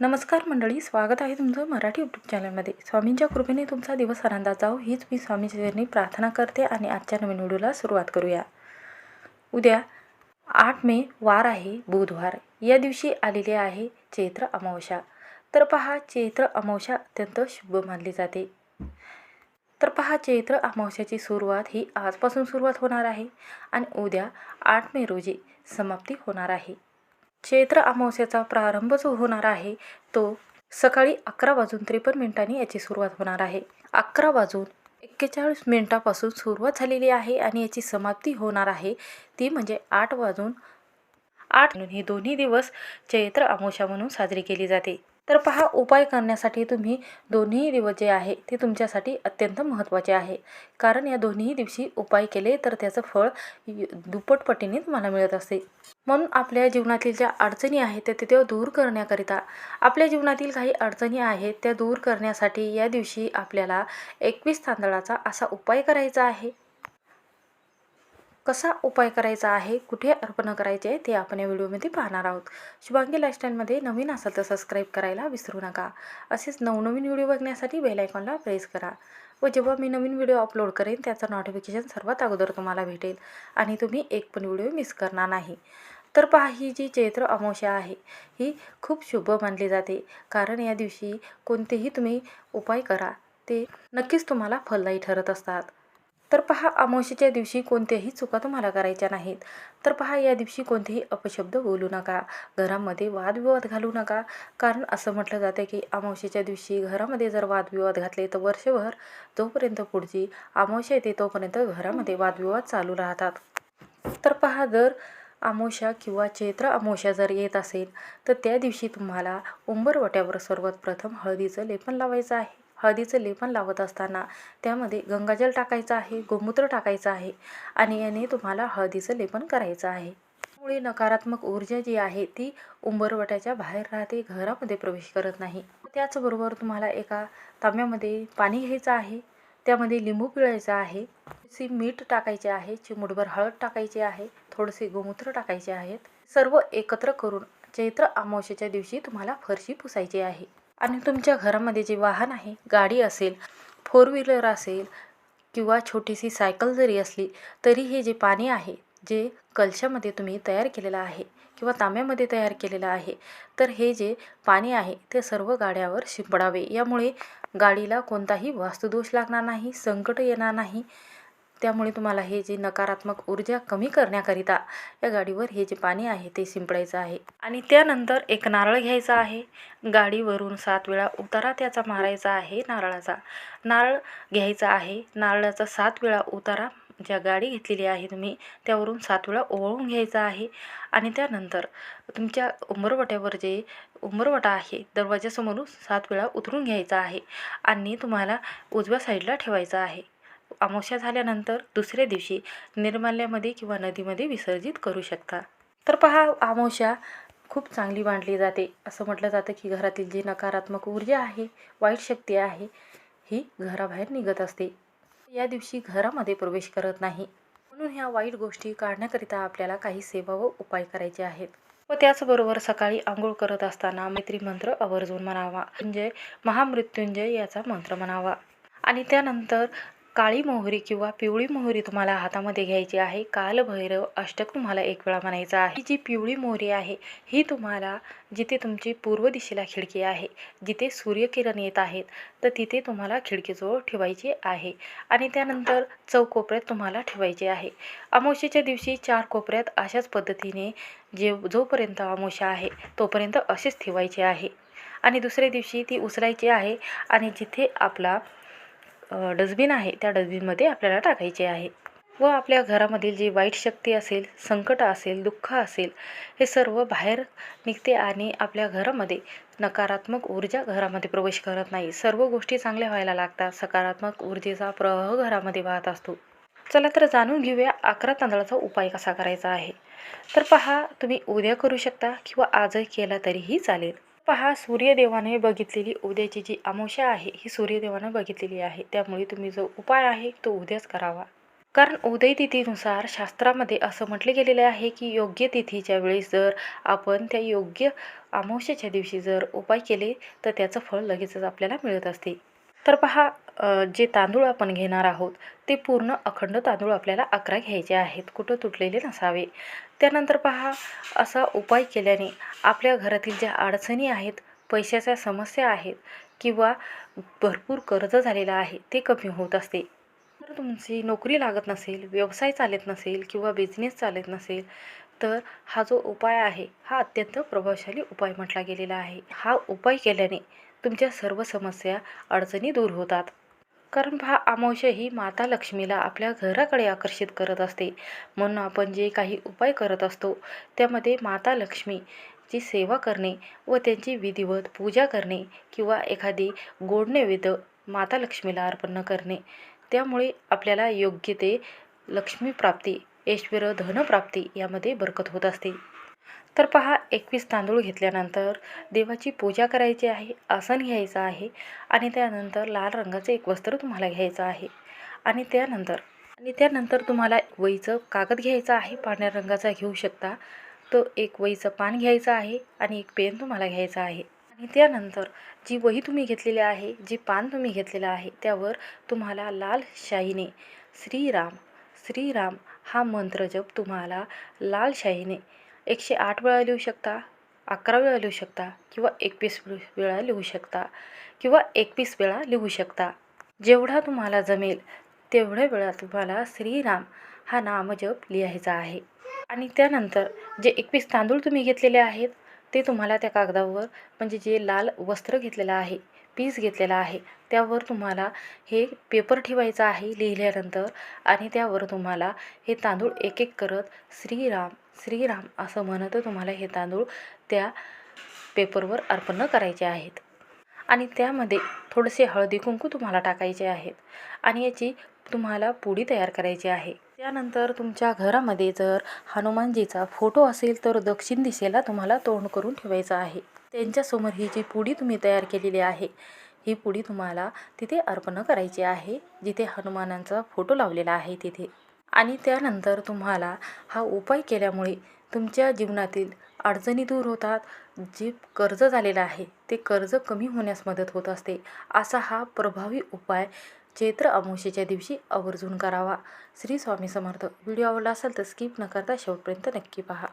नमस्कार मंडळी स्वागत आहे तुमचं मराठी यूट्यूब चॅनलमध्ये स्वामींच्या कृपेने तुमचा दिवस आनंदात जाओ हीच मी स्वामीच्या प्रार्थना करते आणि आजच्या नवीन व्हिडिओला सुरुवात करूया. उद्या आठ मे वार आहे बुधवार. या दिवशी आलेली आहे चैत्र अमावस्या. तर पहा चैत्र अमावस्या अत्यंत शुभ मानली जाते. तर पहा चैत्र अमावस्याची सुरुवात ही आजपासून सुरुवात होणार आहे आणि उद्या आठ मे रोजी समाप्ती होणार आहे. चैत्र अमावस्याचा प्रारंभ जो होणार आहे तो सकाळी अकरा वाजून त्रेपन्न मिनिटांनी याची सुरुवात होणार आहे. अकरा वाजून एक्केचाळीस मिनिटापासून सुरुवात झालेली आहे आणि याची समाप्ती होणार आहे. ती म्हणजे आठ वाजून आठ म्हणून हे दोन्ही दिवस चैत्र अमावस्या म्हणून साजरी केली जाते. तर पहा उपाय करण्यासाठी तुम्ही दोन्ही दिवस जे आहे ते तुमच्यासाठी अत्यंत महत्त्वाचे आहे. कारण या दोन्ही दिवशी उपाय केले तर त्याचं फळ दुप्पटपटीने तुम्हाला मिळत असते. म्हणून आपल्या जीवनातील ज्या अडचणी आहेत त्या तिथे दूर करण्याकरिता आपल्या जीवनातील काही अडचणी आहेत त्या दूर करण्यासाठी या दिवशी आपल्याला एकवीस तांदळाचा असा उपाय करायचा आहे. कसा उपाय करायचा आहे कुठे अर्पण करायचे आहे ते आपण या व्हिडिओमध्ये पाहणार आहोत. शुभांगी लाईफस्टाईलमध्ये नवीन असाल तर सबस्क्राईब करायला विसरू नका. असेच नवनवीन व्हिडिओ बघण्यासाठी बेल आयकॉनला प्रेस करा व जेव्हा मी नवीन व्हिडिओ अपलोड करेन त्याचं नोटिफिकेशन सर्वात अगोदर तुम्हाला भेटेल आणि तुम्ही एक पण व्हिडिओ मिस करणार नाही. तर पहा ही जी चैत्र अमावस्या आहे ही खूप शुभ मानली जाते. कारण या दिवशी कोणतेही तुम्ही उपाय करा ते नक्कीच तुम्हाला फलदायी ठरत असतात. तर पहा अमावस्येच्या दिवशी कोणत्याही चुका तुम्हाला करायच्या नाहीत. तर पहा या दिवशी कोणतेही अपशब्द बोलू नका. घरामध्ये वादविवाद घालू नका. कारण असं म्हटलं जातं की अमावस्येच्या दिवशी घरामध्ये जर वादविवाद घातले तर वर्षभर जोपर्यंत पुढची अमावस्या येते तोपर्यंत घरामध्ये वादविवाद चालू राहतात. तर पहा जर अमावस्या किंवा चैत्र अमावस्या जर येत असेल तर त्या दिवशी तुम्हाला उंबरवट्यावर सर्वात प्रथम हळदीचं लेपन लावायचं आहे. हळदीचं लेपन लावत असताना त्यामध्ये गंगाजल टाकायचं आहे गोमूत्र टाकायचं आहे आणि याने तुम्हाला हळदीचं लेपन करायचं आहे. त्यामुळे नकारात्मक ऊर्जा जी आहे ती उंबरवट्याच्या बाहेर राहते घरामध्ये प्रवेश करत नाही. त्याचबरोबर तुम्हाला एका तांब्यामध्ये पाणी घ्यायचं आहे त्यामध्ये लिंबू पिळायचं आहे थोडीशी मीठ टाकायचे आहे चिमूटभर हळद टाकायची आहे थोडेसे गोमूत्र टाकायचे आहेत. सर्व एकत्र करून चैत्र अमावस्येच्या दिवशी तुम्हाला फरशी पुसायची आहे. आणि तुमच्या घरामध्ये जे वाहन आहे गाडी असेल फोर व्हीलर असेल किंवा छोटीशी सायकल जरी असली तरी हे जे पाणी आहे जे कलशामध्ये तुम्ही तयार केलेलं आहे किंवा तांब्यामध्ये तयार केलेलं आहे तर हे जे पाणी आहे ते सर्व गाड्यावर शिंपडावे. यामुळे गाडीला कोणताही वास्तुदोष लागणार नाही संकट येणार नाही. त्यामुळे तुम्हाला हे जे नकारात्मक ऊर्जा कमी करण्याकरिता या गाडीवर हे जे पाणी आहे ते शिंपडायचं आहे. आणि त्यानंतर एक नारळ घ्यायचा आहे. गाडीवरून सात वेळा उतारा त्याचा मारायचा आहे नारळाचा. नारळ घ्यायचा आहे. नारळाचा सात वेळा उतारा ज्या गाडी घेतलेली आहे तुम्ही त्यावरून सात वेळा ओवळून घ्यायचा आहे. आणि त्यानंतर तुमच्या उंबरवट्यावर जे उंबरवटा आहे दरवाजासमोरून सात वेळा उतरून घ्यायचा आहे. आणि तुम्हाला उजव्या साईडला ठेवायचा आहे. अमावस्या झाल्यानंतर दुसऱ्या दिवशी निर्माल्यामध्ये किंवा नदीमध्ये विसर्जित करू शकता. तर पहा अमावस्या खूप चांगली मांडली जाते. असं म्हटलं जातं की घरातील जी नकारात्मक ऊर्जा आहे वाईट शक्ती आहे ही घराबाहेर निघत असते. या दिवशी घरामध्ये प्रवेश करत नाही. म्हणून ह्या वाईट गोष्टी काढण्याकरिता आपल्याला काही सेवा व उपाय करायचे आहेत. व त्याचबरोबर सकाळी आंघोळ करत असताना मैत्री मंत्र आवर्जून म्हणावा. म्हणजे महामृत्युंजय याचा मंत्र म्हणावा. आणि त्यानंतर काळी मोहरी किंवा पिवळी मोहरी तुम्हाला हातामध्ये घ्यायची आहे. कालभैरव अष्टक तुम्हाला एक वेळा म्हणायचा आहे. ही जी पिवळी मोहरी आहे ही तुम्हाला जिथे तुमची पूर्व दिशेला खिडकी आहे जिथे सूर्यकिरण येत आहेत तर तिथे तुम्हाला खिडकीजवळ ठेवायची आहे. आणि त्यानंतर चौकोपऱ्यात तुम्हाला ठेवायची आहे. अमावस्येच्या दिवशी चार कोपऱ्यात अशाच पद्धतीने जे जोपर्यंत अमावस्या आहे तोपर्यंत असेच ठेवायचे आहे. आणि दुसऱ्या दिवशी ती उचलायची आहे. आणि जिथे आपला डस्टबिन आहे त्या डस्टबिनमध्ये आपल्याला टाकायचे आहे. व आपल्या घरामधील जी वाईट शक्ती असेल संकट असेल दुःख असेल हे सर्व बाहेर निघते आणि आपल्या घरामध्ये नकारात्मक ऊर्जा घरामध्ये प्रवेश करत नाही. सर्व गोष्टी चांगल्या व्हायला लागतात. सकारात्मक ऊर्जेचा प्रवाह घरामध्ये वाहत असतो. चला तर जाणून घेऊया अकरा तांदळाचा उपाय कसा करायचा आहे. तर पहा तुम्ही उद्या करू शकता किंवा आजही केला तरीही चालेल. पहा सूर्यदेवाने बघितलेली उद्याची जी अमावस्या आहे ही सूर्यदेवाने बघितलेली आहे. त्यामुळे तुम्ही जो उपाय आहे तो उद्याच करावा. कारण उदय तिथीनुसार शास्त्रामध्ये असं म्हटले गेलेले आहे की योग्य तिथीच्या वेळेस जर आपण त्या योग्य अमावस्येच्या दिवशी जर उपाय केले तर त्याचं फळ लगेचच आपल्याला मिळत असते. तर पहा जे तांदूळ आपण घेणार आहोत ते पूर्ण अखंड तांदूळ आपल्याला अकरा घ्यायचे आहेत. कुठं तुटलेले नसावे. त्यानंतर पहा असा उपाय केल्याने आपल्या घरातील ज्या अडचणी आहेत पैशाच्या समस्या आहेत किंवा भरपूर कर्ज झालेलं आहे ते कमी होत असते. जर तुमची नोकरी लागत नसेल व्यवसाय चालत नसेल किंवा बिझनेस चालत नसेल तर हा जो उपाय आहे हा अत्यंत प्रभावशाली उपाय म्हटला गेलेला आहे. हा उपाय केल्याने तुमच्या सर्व समस्या अडचणी दूर होतात. कारण पहा अमावस्या ही माता लक्ष्मीला आपल्या घराकडे आकर्षित करत असते. म्हणून आपण जे काही उपाय करत असतो त्यामध्ये माता लक्ष्मीची सेवा करणे व त्यांची विधिवत पूजा करणे किंवा एखादी गोड नैवेद्य माता लक्ष्मीला अर्पण करणे. त्यामुळे आपल्याला योग्य ते लक्ष्मीप्राप्ती ऐश्वर धनप्राप्ती यामध्ये बरकत होत असते. तर पहा एकवीस तांदूळ घेतल्यानंतर देवाची पूजा करायची आहे आसन घ्यायचं आहे आणि त्यानंतर लाल रंगाचं एक वस्त्र तुम्हाला घ्यायचं आहे. आणि त्यानंतर आणि त्यानंतर तुम्हाला वहीचं कागद घ्यायचं आहे पांढऱ्या रंगाचा घेऊ शकता. तो एक वहीचं पान घ्यायचं आहे आणि एक पेन तुम्हाला घ्यायचा आहे. आणि त्यानंतर जी वही तुम्ही घेतलेली आहे जी पान तुम्ही घेतलेलं आहे त्यावर तुम्हाला लाल शाईने श्रीराम श्रीराम हा मंत्र जप तुम्हाला लाल शाईने एकशे आठ वेळा लिहू शकता अकरा वेळा लिहू शकता किंवा एकवीस वेळा लिहू शकता किंवा एकवीस वेळा लिहू शकता. जेवढा तुम्हाला जमेल तेवढ्या वेळा तुम्हाला श्रीराम हा नामजप लिहायचा आहे. आणि त्यानंतर जे एकवीस तांदूळ तुम्ही घेतलेले आहेत ते तुम्हाला त्या कागदावर म्हणजे जे लाल वस्त्र घेतलेलं आहे पीस घेतलेला आहे त्यावर तुम्हाला हे पेपर ठेवायचा आहे लिहिल्यानंतर आणि त्यावर तुम्हाला हे तांदूळ एक एक करत श्रीराम श्रीराम असं म्हणत तुम्हाला हे तांदूळ त्या पेपरवर अर्पण करायचे आहेत. आणि त्यामध्ये थोडेसे हळदी कुंकू तुम्हाला टाकायचे आहेत. आणि याची तुम्हाला पुडी तयार करायची आहे. त्यानंतर तुमच्या घरामध्ये जर हनुमानजीचा फोटो असेल तर दक्षिण दिशेला तुम्हाला तोंड करून ठेवायचं आहे. त्यांच्यासमोर ही जी पुडी तुम्ही तयार केलेली आहे ही पुडी तुम्हाला तिथे अर्पण करायची आहे जिथे हनुमानांचा फोटो लावलेला आहे तिथे. आणि त्यानंतर तुम्हाला हा उपाय केल्यामुळे तुमच्या जीवनातील अडचणी दूर होतात. जे कर्ज झालेलं आहे ते कर्ज कमी होण्यास मदत होत असते. असा हा प्रभावी उपाय चैत्र अमावस्येच्या दिवशी आवर्जून करावा. श्री स्वामी समर्थ. व्हिडिओ आवडला असेल तर स्किप न करता शेवटपर्यंत नक्की पहा.